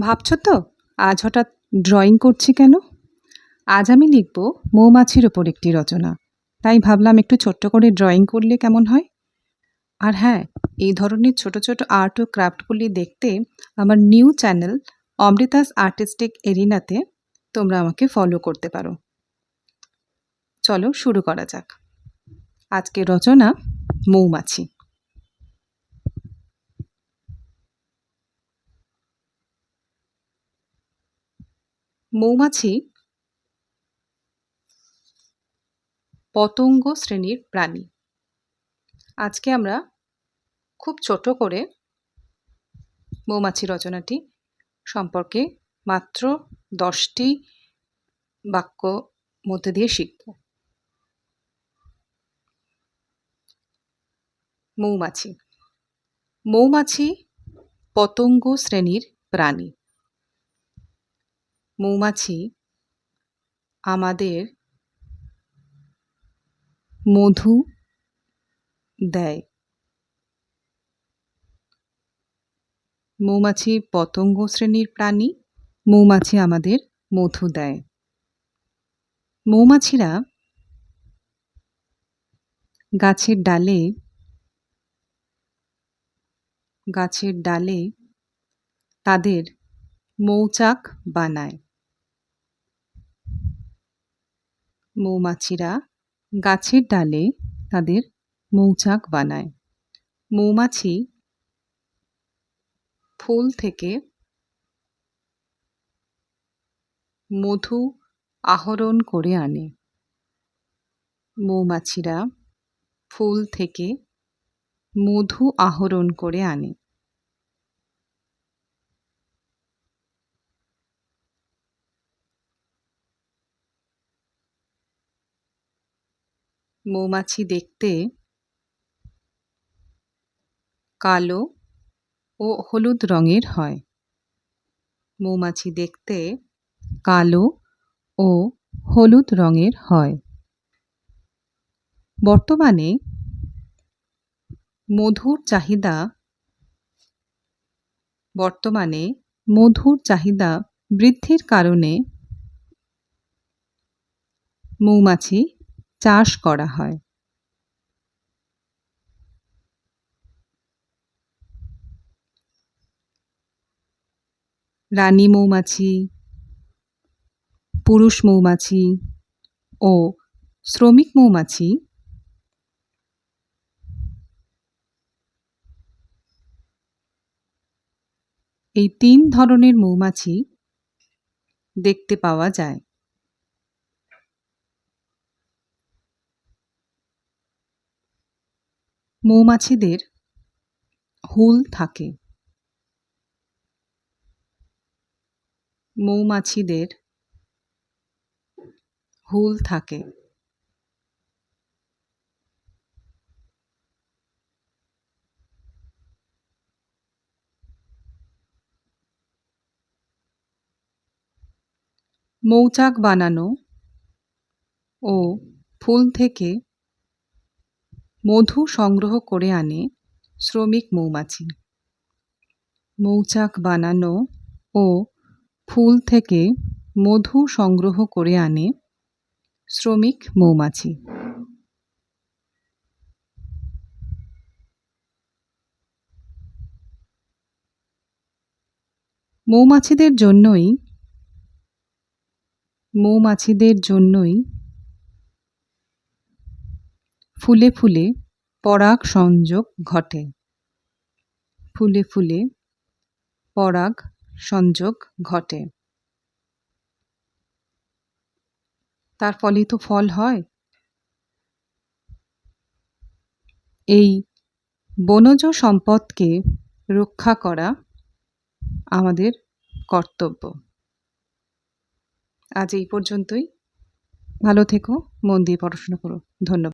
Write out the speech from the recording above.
ভাবছ তো, আজ হঠাৎ ড্রয়িং করছি কেন? আজ আমি লিখব মৌমাছির ওপর একটি রচনা। তাই ভাবলাম একটু ছোট্ট করে ড্রয়িং করলে কেমন হয়? আর হ্যাঁ এই ধরনের ছোট ছোট আর্ট ও ক্রাফটগুলি দেখতে আমার নিউ চ্যানেল অমৃতাস আর্টিস্টিক এরিনাতে তোমরা আমাকে ফলো করতে পারো। চলো শুরু করা যাক। আজকে রচনা মৌমাছি। মৌমাছি পতঙ্গ শ্রেণির প্রাণী। আজকে আমরা খুব ছোট করে মৌমাছি রচনাটি সম্পর্কে মাত্র দশটি বাক্য মধ্যে দিয়ে শিখব। মৌমাছি। মৌমাছি পতঙ্গ শ্রেণির প্রাণী। মৌমাছি আমাদের মধু দেয়। মৌমাছি পতঙ্গ শ্রেণির প্রাণী, মৌমাছি আমাদের মধু দেয়। মৌমাছিরা গাছের ডালে গাছের ডালে তাদের মৌচাক বানায়। মৌমাছিরা গাছের ডালে তাদের মৌচাক বানায়। মৌমাছি ফুল থেকে মধু আহরণ করে আনে। মৌমাছিরা ফুল থেকে মধু আহরণ করে আনে। মৌমাছি দেখতে কালো ও হলুদ রঙের হয়। মৌমাছি দেখতে কালো ও হলুদ রঙের হয়। বর্তমানে মধুর চাহিদা বর্তমানে মধুর চাহিদা বৃদ্ধির কারণে মৌমাছি চাষ করা হয়। রানী মৌমাছি, পুরুষ মৌমাছি ও শ্রমিক মৌমাছি এই তিন ধরনের মৌমাছি দেখতে পাওয়া যায়। মৌমাছিদের হুল থাকে। মৌমাছিদের হুল থাকে। মৌচাক বানানো ও ফুল থেকে মধু সংগ্রহ করে আনে শ্রমিক মৌমাছি। মৌচাক বানানো ও ফুল থেকে মধু সংগ্রহ করে আনে শ্রমিক মৌমাছি। মৌমাছিদের জন্যই মৌমাছিদের জন্যই ফুলে ফুলে পরাগ সংযোগ ঘটে। ফুলে ফুলে পরাগ সংযোগ ঘটে। তার ফলে তো ফল হয়। এই বনজ সম্পদকে রক্ষা করা আমাদের কর্তব্য। আজ এই পর্যন্তই। ভালো থেকো, মন দিয়ে পড়াশোনা করো। ধন্যবাদ।